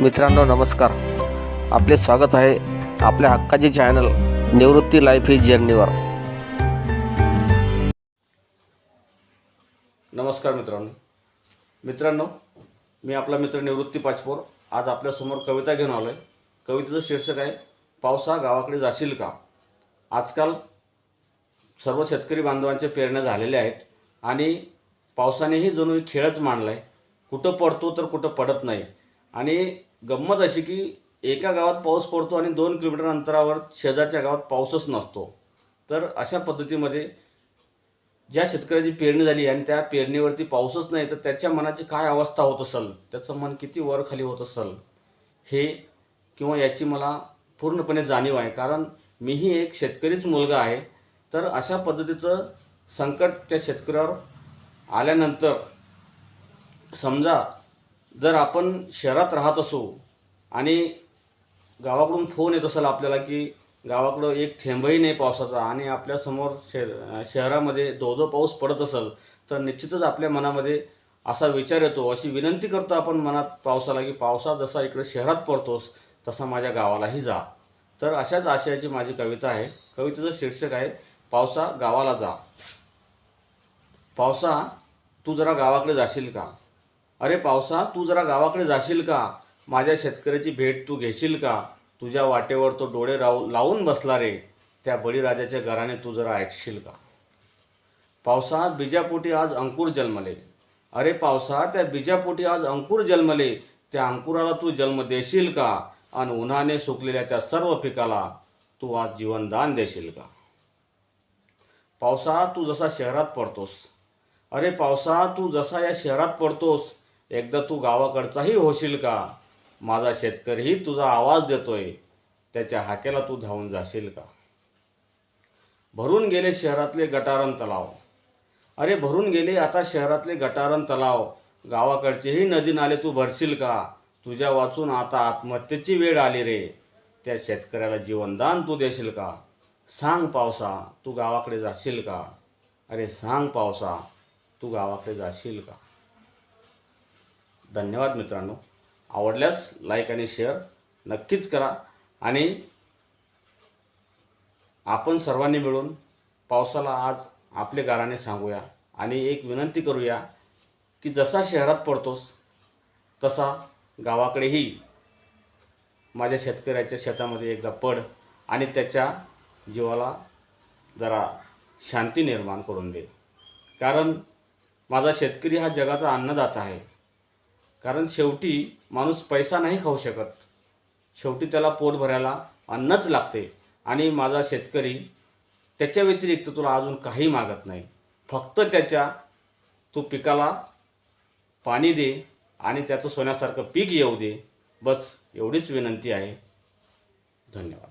मित्रांनो नमस्कार. आपले स्वागत आहे आपल्या हक्काचे चॅनल निवृत्ती लाईफ ही जर्नीवर. नमस्कार मित्रांनो. मित्रांनो मी आपला मित्र निवृत्ती पाचपोर. आज आपल्यासमोर कविता घेऊन आलो आहे कवितेचं शीर्षक आहे पावसा गावाकडे जाशील का? आजकाल सर्व शेतकरी बांधवांचे पेरण्या झालेल्या आहेत आणि पावसानेही जणू खेळच मांडला आहे कुठं पडतो तर कुठं पडत नाही. आणि गंमत अशी की एका गावात पाऊस पडतो आणि दोन किलोमीटर अंतरावर शेजारच्या गावात पाऊसच नसतो. तर अशा पद्धतीमध्ये ज्या शेतकऱ्याची पेरणी झाली आणि त्या पेरणीवरती पाऊसच नाही तर त्याच्या मनाची काय अवस्था होत असेल त्याचं मन किती वर खाली होत असेल हे किंवा याची मला पूर्णपणे जाणीव आहे. कारण मीही एक शेतकरीच मुलगा आहे तर अशा पद्धतीचं संकट त्या शेतकऱ्यावर आल्यानंतर समजा जर आपण शहरात राहत असू आणि गावाकडून फोन येत असेल आपल्याला की गावाकडं एक थेंबही नाही पावसाचा आणि आपल्यासमोर शे शहरामध्ये दो दो पाऊस पडत असेल तर निश्चितच आपल्या मनामध्ये असा विचार येतो अशी विनंती करतो आपण मनात पावसाला की पावसा जसा इकडे शहरात पडतोस तसा माझ्या गावालाही जा. तर अशाच आशयाची माझी कविता आहे. कवितेचं शीर्षक आहे पावसा गावाला जा. पावसा तू जरा गावाकडे जाशील का? अरे पावसा तू जरा गावाकडे जाशील का? माझ्या शेतकऱ्याची भेट तू घेशील का? तुझ्या वाटेवर तो डोळे राहू लावून बसला रे. त्या बळीराजाच्या घराने तू जरा ऐकशील का? पावसा बीजापोटी आज अंकुर जन्मले. अरे पावसा त्या बीजापोटी आज अंकुर जन्मले. त्या अंकुराला तू जन्म देशील का? आणि उन्हाने सुकलेल्या त्या सर्व पिकाला तू आज जीवनदान देशील का? पावसा तू जसा शहरात पडतोस. अरे पावसा तू जसा या शहरात पडतोस एकदा तू गावाकडचाही होशील का? माझा शेतकरीही तुझा आवाज देतोय. त्याच्या हाकेला तू धावून जाशील का? भरून गेले शहरातले गटारण तलाव. अरे भरून गेले आता शहरातले गटारण तलाव. गावाकडचेही नदी नाले तू भरशील का? तुझ्या वाचून आता आत्महत्येची वेळ आली रे. त्या शेतकऱ्याला जीवनदान तू देशील का? सांग पावसा तू गावाकडे जाशील का? अरे सांग पावसा तू गावाकडे जाशील का? धन्यवाद मित्रांनो. आवडल्यास लाईक आणि शेअर नक्कीच करा आणि आपण सर्वांनी मिळून पावसाला आज आपले गाराने सांगूया आणि एक विनंती करूया की जसा शहरात पडतोस तसा गावाकडेही माझ्या शेतकऱ्याच्या शेतामध्ये एकदा पड आणि त्याच्या जीवाला जरा शांती निर्माण करून दे. कारण माझा शेतकरी हा जगाचा अन्नदाता आहे. कारण शेवटी माणूस पैसा नाही खाऊ शकत. शेवटी त्याला पोट भरायला अन्नच लागते. आणि माझा शेतकरी त्याच्या व्यतिरिक्त तुला अजून काही मागत नाही. फक्त त्याच्या तू पिकाला पाणी दे आणि त्याचं सोन्यासारखं पीक येऊ दे. बस एवढीच विनंती आहे. धन्यवाद.